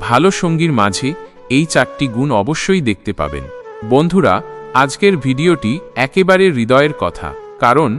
ভালো সঙ্গীর মাঝে এই চারটি গুণ অবশ্যই দেখতে পাবেন। বন্ধুরা, আজকের ভিডিওটি একেবারে হৃদয়ের কথা, কারণ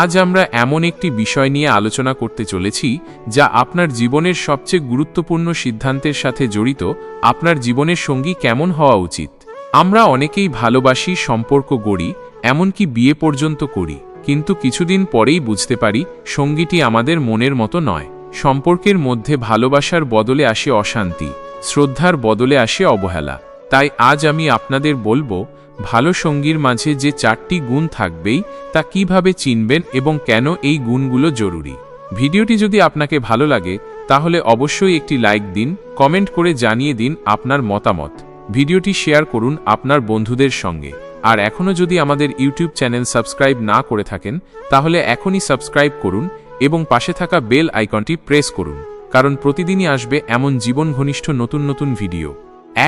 আজ আমরা এমন একটি বিষয় নিয়ে আলোচনা করতে চলেছি যা আপনার জীবনের সবচেয়ে গুরুত্বপূর্ণ সিদ্ধান্তের সাথে জড়িত আপনার জীবনের সঙ্গী কেমন হওয়া উচিত। আমরা অনেকেই ভালোবাসি, সম্পর্ক গড়ি, এমনকি বিয়ে পর্যন্ত করি, কিন্তু কিছুদিন পরেই বুঝতে পারি সঙ্গীটি আমাদের মনের মতো নয়। সম্পর্কের মধ্যে ভালোবাসার বদলে আসে অশান্তি, শ্রদ্ধার বদলে আসে অবহেলা। তাই আজ আমি আপনাদের বলব, ভালো সঙ্গীর মাঝে যে চারটি গুণ থাকবেই, তা কীভাবে চিনবেন এবং কেন এই গুণগুলো জরুরি। ভিডিওটি যদি আপনাকে ভালো লাগে, তাহলে অবশ্যই একটি লাইক দিন, কমেন্ট করে জানিয়ে দিন আপনার মতামত। ভিডিওটি শেয়ার করুন আপনার বন্ধুদের সঙ্গে। আর এখনও যদি আমাদের ইউটিউব চ্যানেল সাবস্ক্রাইব না করে থাকেন, তাহলে এখনই সাবস্ক্রাইব করুন এবং পাশে থাকা বেল আইকনটি প্রেস করুন, কারণ প্রতিদিনই আসবে এমন জীবন ঘনিষ্ঠ নতুন নতুন ভিডিও।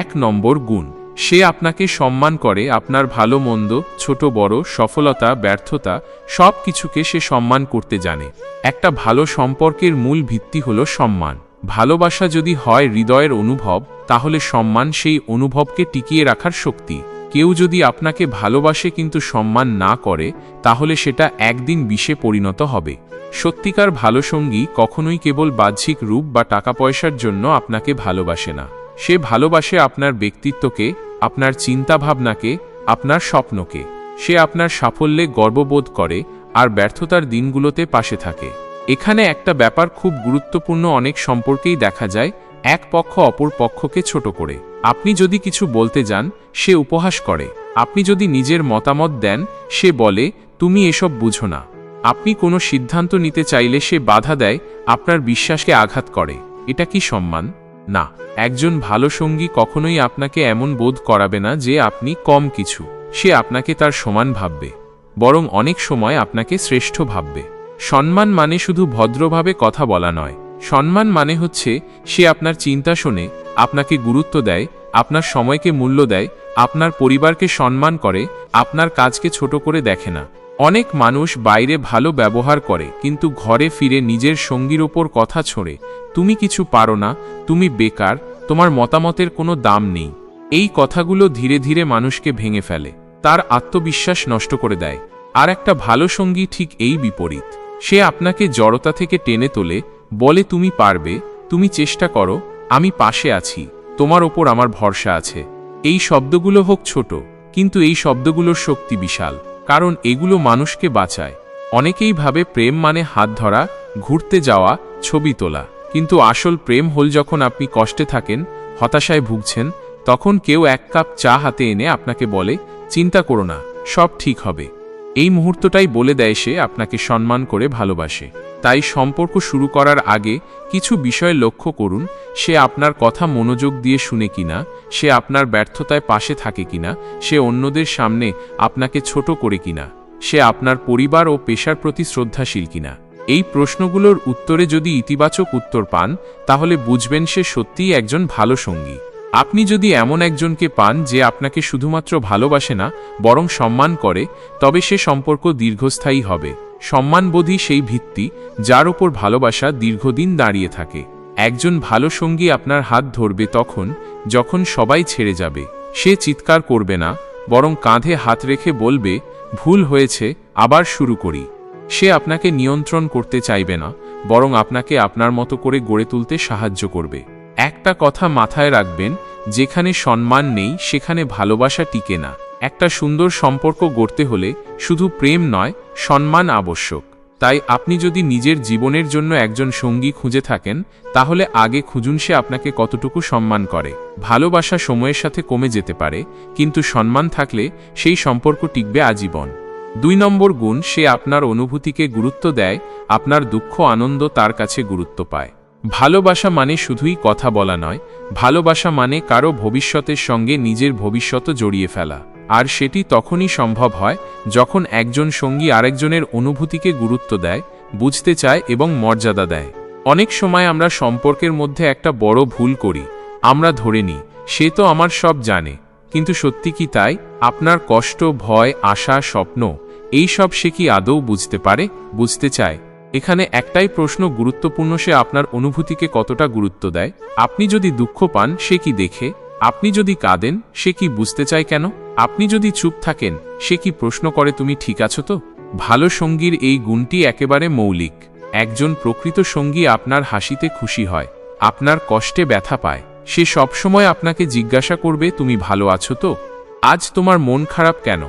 এক নম্বর গুণ, সে আপনাকে সম্মান করে আপনার ভালো মন্দ, ছোট বড়, সফলতা, ব্যর্থতা, সব কিছুকে সে সম্মান করতে জানে। একটা ভালো সম্পর্কের মূল ভিত্তি হল সম্মান। ভালোবাসা যদি হয় হৃদয়ের অনুভব, তাহলে সম্মান সেই অনুভবকে টিকিয়ে রাখার শক্তি। কেউ যদি আপনাকে ভালোবাসে কিন্তু সম্মান না করে, তাহলে সেটা একদিন বিষে পরিণত হবে। সত্যিকার ভালো সঙ্গী কখনোই কেবল বাহ্যিক রূপ বা টাকা পয়সার জন্য আপনাকে ভালোবাসে না। সে ভালোবাসে আপনার ব্যক্তিত্বকে, আপনার চিন্তাভাবনাকে, আপনার স্বপ্নকে। সে আপনার সাফল্যে গর্ববোধ করে আর ব্যর্থতার দিনগুলোতে পাশে থাকে। এখানে একটা ব্যাপার খুব গুরুত্বপূর্ণ অনেক সম্পর্কেই দেখা যায়, এক পক্ষ অপর পক্ষকে ছোট করে। আপনি যদি কিছু বলতে যান, সে উপহাস করে। আপনি যদি নিজের মতামত দেন, সে বলে, তুমি এসব বুঝো না। আপনি কোনো সিদ্ধান্ত নিতে চাইলে সে বাধা দেয়, আপনার বিশ্বাসকে আঘাত করে। এটা কি সম্মান? না, একজন ভালো সঙ্গী কখনোই আপনাকে এমন বোধ করাবে না যে আপনি কম কিছু। সে আপনাকে তার সমান ভাববে, বরং অনেক সময় আপনাকে শ্রেষ্ঠ ভাববে। সম্মান মানে শুধু ভদ্রভাবে কথা বলা নয়। সম্মান মানে হচ্ছে, সে আপনার চিন্তা শোনে আপনাকে গুরুত্ব দেয়, আপনার সময়কে মূল্য দেয়, আপনার পরিবারকে সম্মান করে, আপনার কাজকে ছোট করে দেখে না। অনেক মানুষ বাইরে ভালো ব্যবহার করে, কিন্তু ঘরে ফিরে নিজের সঙ্গীর ওপর কথা ছড়ে। তুমি কিছু পারো না, তুমি বেকার, তোমার মতামতের কোনো দাম নেই। এই কথাগুলো ধীরে ধীরে মানুষকে ভেঙে ফেলে। তার আত্মবিশ্বাস নষ্ট করে দেয়। আর একটা ভালো সঙ্গী ঠিক এই বিপরীত। সে আপনাকে জড়তা থেকে টেনে তোলে, বলে তুমি পারবে, তুমি চেষ্টা করো আমি পাশে আছি, তোমার ওপর আমার ভরসা আছে। এই শব্দগুলো হোক ছোট, কিন্তু এই শব্দগুলোর শক্তি বিশাল, কারণ এগুলো মানুষকে বাঁচায়। অনেকেই ভাবে প্রেম মানে হাত ধরা, ঘুরতে যাওয়া, ছবি তোলা, কিন্তু আসল প্রেম হল যখন আপনি কষ্টে থাকেন, হতাশায় ভুগছেন, তখন কেউ এক কাপ চা হাতে এনে আপনাকে বলে, চিন্তা করো না, সব ঠিক হবে। এই মুহূর্তটাই বলে দেয় সে আপনাকে সম্মান করে ভালোবাসে। তাই সম্পর্ক শুরু করার আগে কিছু বিষয় লক্ষ্য করুন, সে আপনার কথা মনোযোগ দিয়ে শুনে কিনা, সে আপনার ব্যর্থতায় পাশে থাকে কিনা, সে অন্যদের সামনে আপনাকে ছোট করে কিনা, সে আপনার পরিবার ও পেশার প্রতি শ্রদ্ধাশীল কিনা। এই প্রশ্নগুলোর উত্তরে যদি ইতিবাচক উত্তর পান, তাহলে বুঝবেন সে সত্যিই একজন ভালো সঙ্গী। আপনি যদি এমন একজনকে পান যে আপনাকে শুধুমাত্র ভালোবাসে না, বরং সম্মান করে, তবে সে সম্পর্ক দীর্ঘস্থায়ী হবে। সম্মানবোধী সেই ভিত্তি, যার ওপর ভালোবাসা দীর্ঘদিন দাঁড়িয়ে থাকে। একজন ভালো সঙ্গী আপনার হাত ধরবে তখন, যখন সবাই ছেড়ে যাবে। সে চিৎকার করবে না, বরং কাঁধে হাত রেখে বলবে, ভুল হয়েছে, আবার শুরু করি। সে আপনাকে নিয়ন্ত্রণ করতে চাইবে না, বরং আপনাকে আপনার মতো করে গড়ে তুলতে সাহায্য করবে। একটা কথা মাথায় রাখবেন, যেখানে সম্মান নেই, সেখানে ভালোবাসা টিকে না। একটা সুন্দর সম্পর্ক গড়তে হলে শুধু প্রেম নয়, সম্মান আবশ্যক। তাই আপনি যদি নিজের জীবনের জন্য একজন সঙ্গী খুঁজে থাকেন, তাহলে আগে খুঁজুন সে আপনাকে কতটুকু সম্মান করে। ভালোবাসা সময়ের সাথে কমে যেতে পারে, কিন্তু সম্মান থাকলে সেই সম্পর্ক টিকবে আজীবন। দুই নম্বর গুণ, সে আপনার অনুভূতিকে গুরুত্ব দেয়, আপনার দুঃখ, আনন্দ তার কাছে গুরুত্ব পায়। ভালোবাসা মানে শুধুই কথা বলা নয়, ভালোবাসা মানে কারও ভবিষ্যতের সঙ্গে নিজের ভবিষ্যৎ জড়িয়ে ফেলা। আর সেটি তখনই সম্ভব হয় যখন একজন সঙ্গী আরেকজনের অনুভূতিকে গুরুত্ব দেয়, বুঝতে চায় এবং মর্যাদা দেয়। অনেক সময় আমরা সম্পর্কের মধ্যে একটা বড় ভুল করি, আমরা ধরে নিই, সে তো আমার সব জানে, কিন্তু সত্যি কি তাই? আপনার কষ্ট, ভয়, আশা, স্বপ্ন, এই সব সে কি আদৌ বুঝতে পারে, বুঝতে চায়? এখানে একটাই প্রশ্ন গুরুত্বপূর্ণ, সে আপনার অনুভূতিকে কতটা গুরুত্ব দেয়? আপনি যদি দুঃখ পান, সে কি দেখে? আপনি যদি কাঁদেন, সে কি বুঝতে চায় কেন? আপনি যদি চুপ থাকেন, সে কি প্রশ্ন করে, তুমি ঠিক আছো তো? ভালো সঙ্গীর এই গুণটি একেবারে মৌলিক। একজন প্রকৃত সঙ্গী আপনার হাসিতে খুশি হয়, আপনার কষ্টে ব্যথা পায়। সে সবসময় আপনাকে জিজ্ঞাসা করবে, তুমি ভালো আছো তো? আজ তোমার মন খারাপ কেন?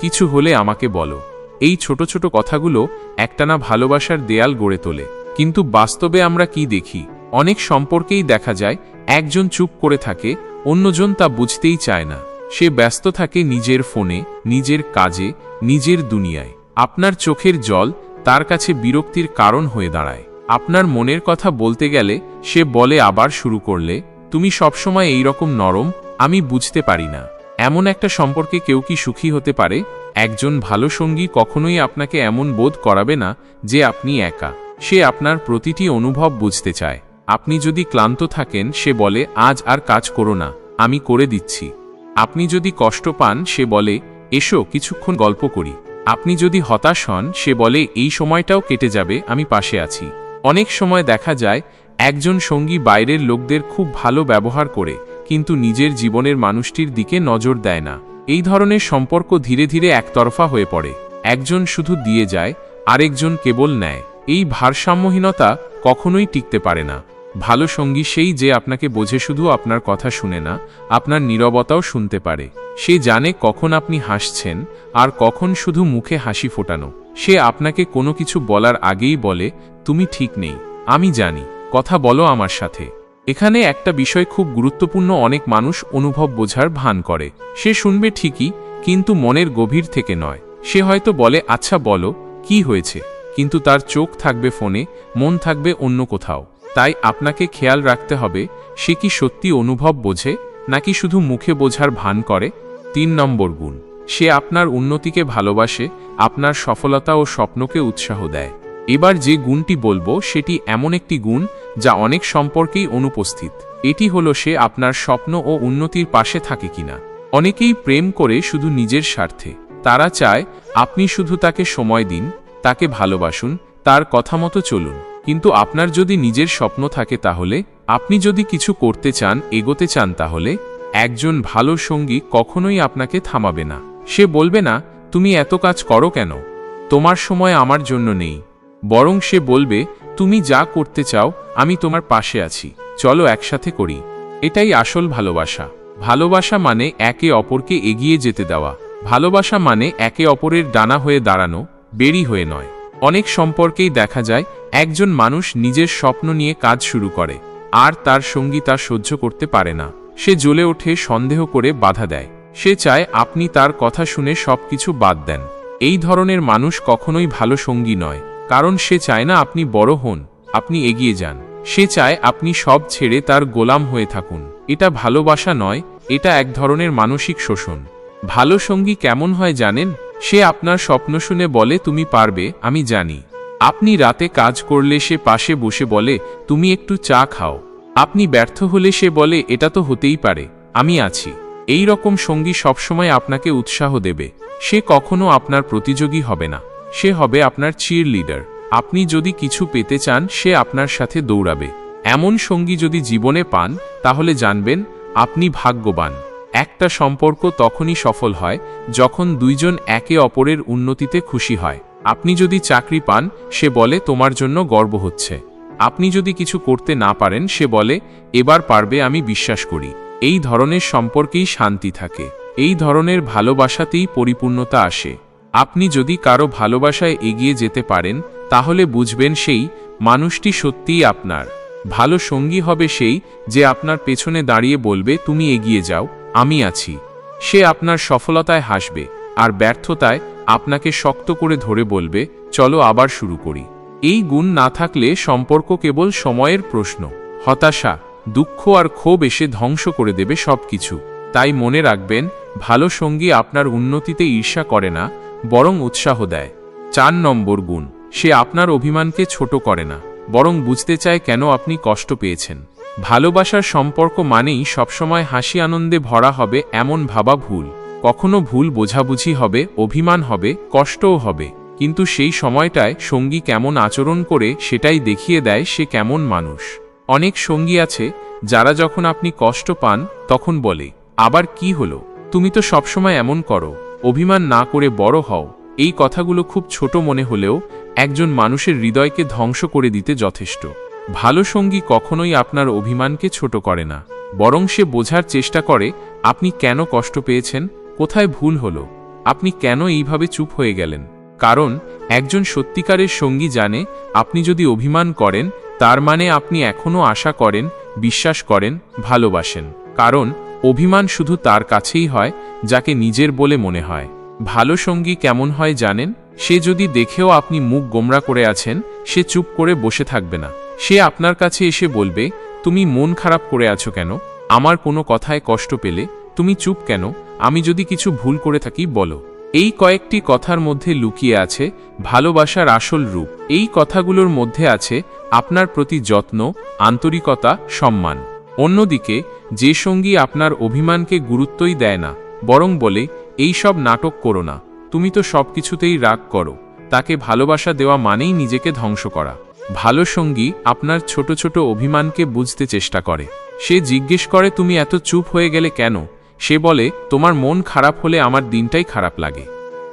কিছু হলে আমাকে বলো। এই ছোট ছোট কথাগুলো একটানা ভালোবাসার দেয়াল গড়ে তোলে। কিন্তু বাস্তবে আমরা কি দেখি? অনেক সম্পর্কেই দেখা যায়, একজন চুপ করে থাকে, অন্যজন তা বুঝতেই চায় না। সে ব্যস্ত থাকে নিজের ফোনে, নিজের কাজে, নিজের দুনিয়ায়। আপনার চোখের জল তার কাছে বিরক্তির কারণ হয়ে দাঁড়ায়। আপনার মনের কথা বলতে গেলে সে বলে আবার শুরু করলে, তুমি সবসময় এই রকম নরম, আমি বুঝতে পারি না। এমন একটা সম্পর্কে কেউ কি সুখী হতে পারে? একজন ভালো সঙ্গী কখনোই আপনাকে এমন বোধ করাবে না যে আপনি একা। সে আপনার প্রতিটি অনুভব বুঝতে চায়। আপনি যদি ক্লান্ত থাকেন, সে বলে, আজ আর কাজ করো না, আমি করে দিচ্ছি। আপনি যদি কষ্ট পান, সে বলে, এসো, কিছুক্ষণ গল্প করি। আপনি যদি হতাশ হন, সে বলে, এই সময়টাও কেটে যাবে, আমি পাশে আছি। অনেক সময় দেখা যায়, একজন সঙ্গী বাইরের লোকদের খুব ভালো ব্যবহার করে, কিন্তু নিজের জীবনের মানুষটির দিকে নজর দেয় না। এই ধরনের সম্পর্ক ধীরে ধীরে একতরফা হয়ে পড়ে। একজন শুধু দিয়ে যায়, আরেকজন কেবল নেয়। এই ভারসাম্যহীনতা কখনোই টিকতে পারে না। ভালো সঙ্গী সেই যে আপনাকে বোঝে শুধু আপনার কথা শুনে না, আপনার নীরবতাও শুনতে পারে। সে জানে কখন আপনি হাসছেন, আর কখন শুধু মুখে হাসি ফোটানো। সে আপনাকে কোনো কিছু বলার আগেই বলে, তুমি ঠিক নেই, আমি জানি, কথা বলো আমার সাথে। এখানে একটা বিষয় খুব গুরুত্বপূর্ণ অনেক মানুষ অনুভব বোঝার ভান করে। সে শুনবে ঠিকই, কিন্তু মনের গভীর থেকে নয়। সে হয়তো বলে আচ্ছা বলো, কি হয়েছে? কিন্তু তার চোখ থাকবে ফোনে, মন থাকবে অন্য কোথাও। তাই আপনাকে খেয়াল রাখতে হবে, সে কি সত্যি অনুভব বোঝে, নাকি শুধু মুখে বোঝার ভান করে? তিন নম্বর গুণ, সে আপনার উন্নতিকে ভালোবাসে, আপনার সফলতা ও স্বপ্নকে উৎসাহ দেয়। এবার যে গুণটি বলব, সেটি এমন একটি গুণ যা অনেক সম্পর্কেই অনুপস্থিত। এটি হলো সে আপনার স্বপ্ন ও উন্নতির পাশে থাকে কিনা। অনেকেই প্রেম করে শুধু নিজের স্বার্থে। তারা চায়, আপনি শুধু তাকে সময় দিন, তাকে ভালোবাসুন, তার কথা মতো চলুন। কিন্তু আপনার যদি নিজের স্বপ্ন থাকে তাহলে, আপনি যদি কিছু করতে চান, এগোতে চান তাহলে, একজন ভালো সঙ্গী কখনোই আপনাকে থামাবে না। সে বলবে না, তুমি এত কাজ করো কেন? তোমার সময় আমার জন্য নেই। বরং সে বলবে তুমি যা করতে চাও, আমি তোমার পাশে আছি। চলো একসাথে করি। এটাই আসল ভালোবাসা। ভালোবাসা মানে একে অপরকে এগিয়ে যেতে দেওয়া। ভালোবাসা মানে একে অপরের ডানা হয়ে দাঁড়ানো বেরি হয়ে নয়। অনেক সম্পর্কেই দেখা যায়, একজন মানুষ নিজের স্বপ্ন নিয়ে কাজ শুরু করে, আর তার সঙ্গী তা সহ্য করতে পারে না। সে জ্বলে ওঠে, সন্দেহ করে বাধা দেয়। সে চায় আপনি তার কথা শুনে সবকিছু বাদ দেন। এই ধরনের মানুষ কখনোই ভালো সঙ্গী নয়। কারণ সে চায় না আপনি বড় হন, আপনি এগিয়ে যান। সে চায় আপনি সব ছেড়ে তার গোলাম হয়ে থাকুন। এটা ভালোবাসা নয়, এটা এক ধরনের মানসিক শোষণ। ভালো সঙ্গী কেমন হয় জানেন? সে আপনার স্বপ্ন শুনে বলে, তুমি পারবে, আমি জানি। আপনি রাতে কাজ করলে সে পাশে বসে বলে, তুমি একটু চা খাও। আপনি ব্যর্থ হলে সে বলে, এটা তো হতেই পারে, আমি আছি। এই রকম সঙ্গী সবসময় আপনাকে উৎসাহ দেবে। সে কখনো আপনার প্রতিযোগী হবে না। সে হবে আপনার চির লিডার আপনি যদি কিছু পেতে চান, সে আপনার সাথে দৌড়াবে। এমন সঙ্গী যদি জীবনে পান, তাহলে জানবেন, আপনি ভাগ্যবান। একটা সম্পর্ক তখনই সফল হয়, যখন দুইজন একে অপরের উন্নতিতে খুশি হয়। আপনি যদি চাকরি পান, সে বলে, তোমার জন্য গর্ব হচ্ছে। আপনি যদি কিছু করতে না পারেন, সে বলে, এবার পারবে, আমি বিশ্বাস করি। এই ধরনের সম্পর্কেই শান্তি থাকে। এই ধরনের ভালোবাসাতেই পরিপূর্ণতা আসে। আপনি যদি কারও ভালোবাসায় এগিয়ে যেতে পারেন, তাহলে বুঝবেন সেই মানুষটি সত্যিই আপনার। ভালো সঙ্গী হবে সেই যে আপনার পেছনে দাঁড়িয়ে বলবে, তুমি এগিয়ে যাও, আমি আছি। সে আপনার সফলতায় হাসবে, আর ব্যর্থতায় আপনাকে শক্ত করে ধরে বলবে, চলো আবার শুরু করি। এই গুণ না থাকলে সম্পর্ক কেবল সময়ের প্রশ্ন। হতাশা, দুঃখ আর ক্ষোভ এসে ধ্বংস করে দেবে সবকিছু। তাই মনে রাখবেন, ভালো সঙ্গী আপনার উন্নতিতে ঈর্ষা করে না বরং উৎসাহ দেয়। চার নম্বর গুণ, সে আপনার অভিমানকে ছোট করে না, বরং বুঝতে চায় কেন আপনি কষ্ট পেয়েছেন। ভালোবাসার সম্পর্ক মানেই সবসময় হাসি আনন্দে ভরা হবে এমন ভাবা ভুল। কখনো ভুল বোঝাবুঝি হবে, অভিমান হবে, কষ্টও হবে। কিন্তু সেই সময়টায় সঙ্গী কেমন আচরণ করে সেটাই দেখিয়ে দেয় সে কেমন মানুষ। অনেক সঙ্গী আছে, যারা যখন আপনি কষ্ট পান, তখন বলে, আবার কি হলো? তুমি তো সবসময় এমন করো। অভিমান না করে বড় হও। এই কথাগুলো খুব ছোট মনে হলেও একজন মানুষের হৃদয়কে ধ্বংস করে দিতে যথেষ্ট। ভালো সঙ্গী কখনোই আপনার অভিমানকে ছোট করে না। বরং সে বোঝার চেষ্টা করে, আপনি কেন কষ্ট পেয়েছেন, কোথায় ভুল হলো, আপনি কেন এইভাবে চুপ হয়ে গেলেন। কারণ, একজন সত্যিকারের সঙ্গী জানে, আপনি যদি অভিমান করেন, তার মানে আপনি এখনও আশা করেন, বিশ্বাস করেন, ভালোবাসেন। কারণ অভিমান শুধু তার কাছেই হয়, যাকে নিজের বলে মনে হয়। ভালো সঙ্গী কেমন হয় জানেন? সে যদি দেখেও আপনি মুখ গোমরা করে আছেন, সে চুপ করে বসে থাকবে না। সে আপনার কাছে এসে বলবে, তুমি মন খারাপ করে আছো কেন? আমার কোনো কথায় কষ্ট পেলে? তুমি চুপ কেন? আমি যদি কিছু ভুল করে থাকি, বলো। এই কয়েকটি কথার মধ্যে লুকিয়ে আছে ভালোবাসার আসল রূপ। এই কথাগুলোর মধ্যে আছে আপনার প্রতি যত্ন, আন্তরিকতা, সম্মান। অন্যদিকে, যে সঙ্গী আপনার অভিমানকে গুরুত্বই দেয় না, বরং বলে, এই সব নাটক করো না, তুমি তো সব কিছুতেই রাগ করো, তাকে ভালোবাসা দেওয়া মানেই নিজেকে ধ্বংস করা। ভালো সঙ্গী আপনার ছোট ছোট অভিমানকে বুঝতে চেষ্টা করে। সে জিজ্ঞেস করে, তুমি এত চুপ হয়ে গেলে কেন? সে বলে, তোমার মন খারাপ হলে আমার দিনটাই খারাপ লাগে।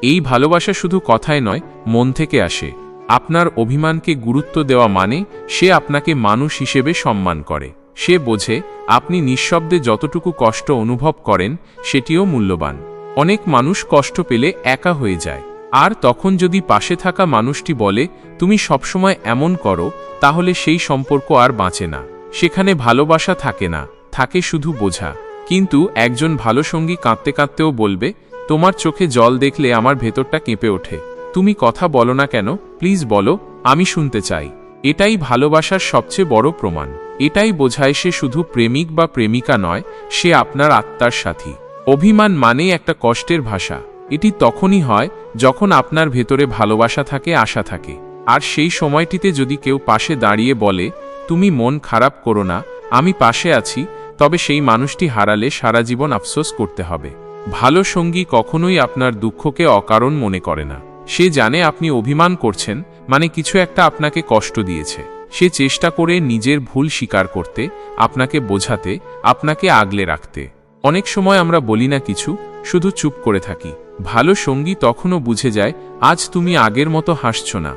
এই ভালোবাসা শুধু কথায় নয়, মন থেকে আসে। আপনার অভিমানকে গুরুত্ব দেওয়া মানে সে আপনাকে মানুষ হিসেবে সম্মান করে। সে বোঝে, আপনি নিঃশব্দে যতটুকু কষ্ট অনুভব করেন, সেটিও মূল্যবান। অনেক মানুষ কষ্ট পেলে একা হয়ে যায়। আর তখন যদি পাশে থাকা মানুষটি বলে, তুমি সবসময় এমন করো তাহলে সেই সম্পর্ক আর বাঁচে না। সেখানে ভালোবাসা থাকে না, থাকে শুধু বোঝা। কিন্তু একজন ভালো সঙ্গী কাঁদতে কাঁদতেও বলবে, তোমার চোখে জল দেখলে আমার ভেতরটা কেঁপে ওঠে। তুমি কথা বলো না কেন, প্লিজ বলো, আমি শুনতে চাই। এটাই ভালোবাসার সবচেয়ে বড় প্রমাণ। এটাই বোঝায় সে শুধু প্রেমিক বা প্রেমিকা নয়, সে আপনার আত্মার সাথী। অভিমান মানেই একটা কষ্টের ভাষা। এটি তখনই হয় যখন আপনার ভেতরে ভালোবাসা থাকে, আশা থাকে। আর সেই সময়টিতে যদি কেউ পাশে দাঁড়িয়ে বলে, তুমি মন খারাপ করো না, আমি পাশে আছি, তবে সেই মানুষটি হারালে সারা জীবন আফসোস করতে হবে। ভালো সঙ্গী কখনোই আপনার দুঃখকে অকারণ মনে করে না। সে জানে আপনি অভিমান করছেন মানে কিছু একটা আপনাকে কষ্ট দিয়েছে। সে চেষ্টা করে নিজের ভুল স্বীকার করতে, আপনাকে বোঝাতে, আপনাকে আগলে রাখতে। অনেক সময় আমরা বলি না কিছু, শুধু চুপ করে থাকি। ভালো সঙ্গী তখনও বুঝে যায়, আজ তুমি আগের মতো হাসছ না।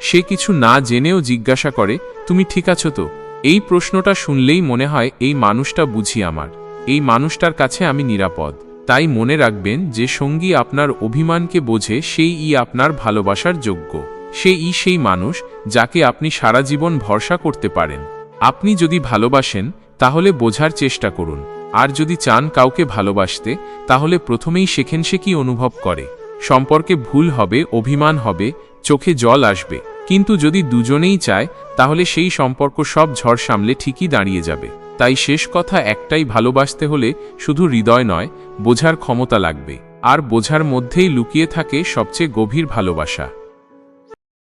সে কিছু না জেনেও জিজ্ঞাসা করে, তুমি ঠিক আছো তো? এই প্রশ্নটা শুনলেই মনে হয়, এই মানুষটা বুঝি আমার। এই মানুষটার কাছে আমি নিরাপদ। তাই মনে রাখবেন যে সঙ্গী আপনার অভিমানকে বোঝে, সেই ই আপনার ভালোবাসার যোগ্য। সে ই সেই মানুষ যাকে আপনি সারা জীবন ভরসা করতে পারেন। আপনি যদি ভালোবাসেন, তাহলে বোঝার চেষ্টা করুন। আর যদি চান কাউকে ভালোবাসতে, তাহলে প্রথমেই শেখেন সে কি অনুভব করে। সম্পর্কে ভুল হবে, অভিমান হবে, চোখে জল আসবে। কিন্তু যদি দুজনেই চায়, তাহলে সেই সম্পর্ক সব ঝড় সামলে ঠিকই দাঁড়িয়ে যাবে। তাই শেষ কথা একটাই ভালোবাসতে হলে শুধু হৃদয় নয়, বোঝার ক্ষমতা লাগবে। আর বোঝার মধ্যেই লুকিয়ে থাকে সবচেয়ে গভীর ভালোবাসা।